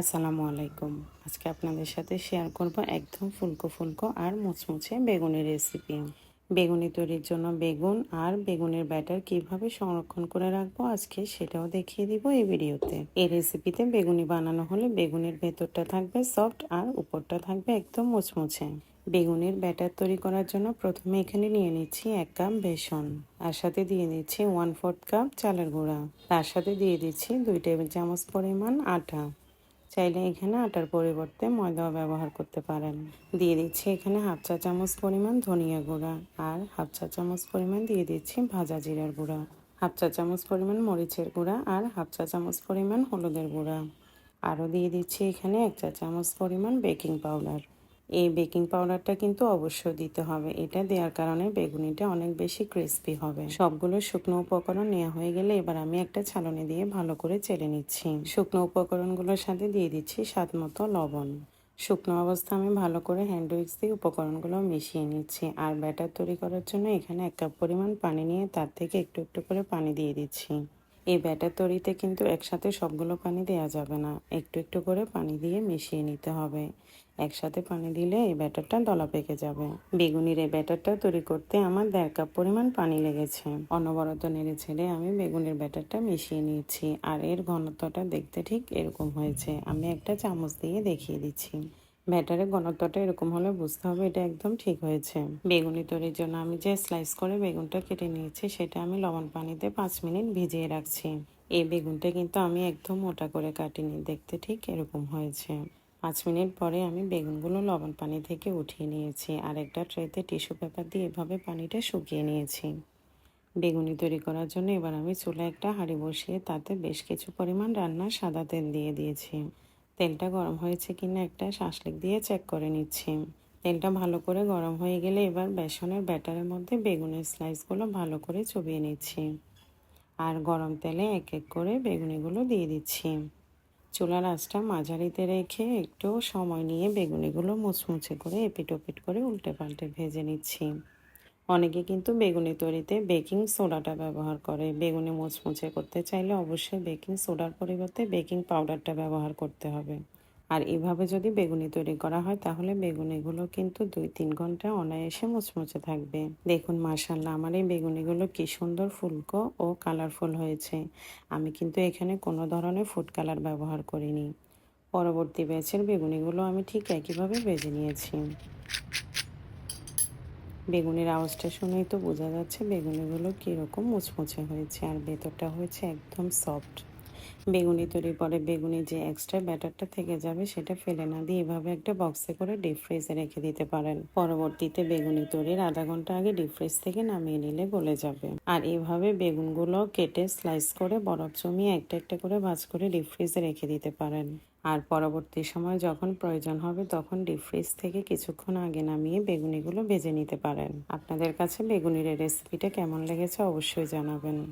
আসসালামু আলাইকুম। আজকে আপনাদের সাথে শেয়ার করব একদম ফুলকো ফুলকো আর মুচমুচে বেগুনের রেসিপি বেগুনি তৈরির জন্য বেগুন আর বেগুনের ব্যাটার কীভাবে সংরক্ষণ করে রাখব আজকে সেটাও দেখিয়ে দিব এই ভিডিওতে। এই রেসিপিতে বেগুনি বানানো হলে বেগুনের ভেতরটা থাকবে সফট আর উপরটা থাকবে একদম মুচমুচে বেগুনের ব্যাটার তৈরি করার জন্য প্রথমে এখানে নিয়ে নিচ্ছি এক কাপ বেসন আর সাথে দিয়ে দিচ্ছি ওয়ান ফোর্থ কাপ চালের গুঁড়া। তার সাথে দিয়ে দিচ্ছি দুই টেবিল চামচ পরিমাণ আটা। চাইলে এখানে আটার পরিবর্তে ময়দাও ব্যবহার করতে পারেন। দিয়ে দিচ্ছি এখানে হাফ চা চামচ পরিমাণ ধনিয়া গুঁড়া আর হাফ চা চামচ পরিমাণ দিয়ে দিচ্ছি ভাজা জিরার গুঁড়া। হাফ চা চামচ পরিমাণ মরিচের গুঁড়া আর হাফ চা চামচ পরিমাণ হলুদের গুঁড়া। আরও দিয়ে দিচ্ছি এখানে এক চা চামচ পরিমাণ বেকিং পাউডার। এই বেকিং পাউডারটা কিন্তু অবশ্যই দিতে হবে। এটা দেওয়ার কারণে বেগুনিটা অনেক বেশি ক্রিস্পি হবে। সবগুলো শুকনো উপকরণ নেওয়া হয়ে গেলে এবার আমি একটা ছালনি দিয়ে ভালো করে চেলে নিচ্ছি। শুকনো উপকরণগুলোর সাথে দিয়ে দিচ্ছি স্বাদ মতো লবণ। শুকনো অবস্থা আমি ভালো করে হ্যান্ড উইক্স দিয়ে উপকরণগুলো মিশিয়ে নিচ্ছি। আর ব্যাটার তৈরি করার জন্য এখানে এক কাপ পরিমাণ পানি নিয়ে তার থেকে একটু একটু করে পানি দিয়ে দিচ্ছি। এই ব্যাটার তৈরিতে কিন্তু একসাথে সবগুলো পানি দেওয়া যাবে না। একটু একটু করে পানি দিয়ে মিশিয়ে নিতে হবে। একসাথে পানি দিলে এই ব্যাটারটা দলা পেকে যাবে। বেগুনির এই ব্যাটারটা তৈরি করতে আমার দেড় কাপ পরিমাণ পানি লেগেছে। অনবরত নেড়ে ছেড়ে আমি বেগুনের ব্যাটারটা মিশিয়ে নিয়েছি। আর এর ঘনত্বটা দেখতে ঠিক এরকম হয়েছে। আমি একটা চামচ দিয়ে দেখিয়ে দিচ্ছি। ব্যাটারের ঘনত্বটা এরকম হলে বুঝতে হবে এটা একদম ঠিক হয়েছে। বেগুনি তৈরির জন্য আমি যে স্লাইস করে বেগুনটা কেটে নিয়েছি, সেটা আমি লবণ পানিতে পাঁচ মিনিট ভিজিয়ে রাখছি। এই বেগুনটা কিন্তু আমি একদম মোটা করে কাটিনি, দেখতে ঠিক এরকম হয়েছে। পাঁচ মিনিট পরে আমি বেগুনগুলো লবণ পানি থেকে উঠিয়ে নিয়েছি আর একটা ট্রেতে টিস্যু পেপার দিয়ে এভাবে পানিটা শুকিয়ে নিয়েছি। বেগুনি তৈরি করার জন্য এবার আমি চুলা একটা হাঁড়ি বসিয়ে তাতে বেশ কিছু পরিমাণ রান্নার সাদা তেল দিয়ে দিয়েছি। তেলটা গরম হয়েছে কিনা একটা শাঁসলিক দিয়ে চেক করে নিচ্ছি। তেলটা ভালো করে গরম হয়ে গেলে এবার বেসনের ব্যাটারের মধ্যে বেগুনের স্লাইসগুলো ভালো করে চুবিয়ে নিচ্ছি। আর গরম তেলে এক এক করে বেগুনিগুলো দিয়ে দিচ্ছি। চুলার আঁচটা মাঝারিতে রেখে একটু সময় নিয়ে বেগুনিগুলো মুচমুচে করে এপিট ওপিট করে উল্টে পাল্টে ভেজে নিচ্ছি। অনেকে কিন্তু বেগুনি তৈরিতে বেকিং সোডাটা ব্যবহার করে। বেগুনি মুচমুচে করতে চাইলে অবশ্যই বেকিং সোডার পরিবর্তে বেকিং পাউডারটা ব্যবহার করতে হবে। আর এভাবে যদি বেগুনি তৈরি করা হয়, তাহলে বেগুনিগুলো কিন্তু দুই তিন ঘণ্টা অনায়াসে মুচমুচে থাকবে। দেখুন মার্শাল্লাহ আমার এই বেগুনিগুলো কি সুন্দর ফুলকো ও কালারফুল হয়েছে। আমি কিন্তু এখানে কোনো ধরনের ফুড কালার ব্যবহার করিনি। পরবর্তী ব্যাচের বেগুনিগুলো আমি ঠিক একইভাবে বেজে নিয়েছি। বেগুনের আওয়াজটা শুনেই তো বোঝা যাচ্ছে বেগুনেগুলো কীরকম মুচমুচে হয়েছে আর ভেতরটা হয়েছে একদম সফট বেগুনি তৈরি পরে বেগুনি যে এক্সট্রা ব্যাটারটা থেকে যাবে সেটা ফেলে না দিয়ে এভাবে একটা বক্সে করে ডিপ ফ্রিজে রেখে দিতে পারেন। পরবর্তীতে বেগুনি তৈরির আধা ঘণ্টা আগে ডিপ ফ্রিজ থেকে নামিয়ে নিলে গলে যাবে। আর এভাবে বেগুনগুলো কেটে স্লাইস করে বরফ জমিয়ে একটা একটা করে ভাজ করে ডিপ ফ্রিজে রেখে দিতে পারেন। আর পরবর্তী সময় যখন প্রয়োজন হবে তখন ডিপ ফ্রিজ থেকে কিছুক্ষণ আগে নামিয়ে বেগুনিগুলো ভেজে নিতে পারেন। আপনাদের কাছে বেগুনির রেসিপিটা কেমন লেগেছে অবশ্যই জানাবেন।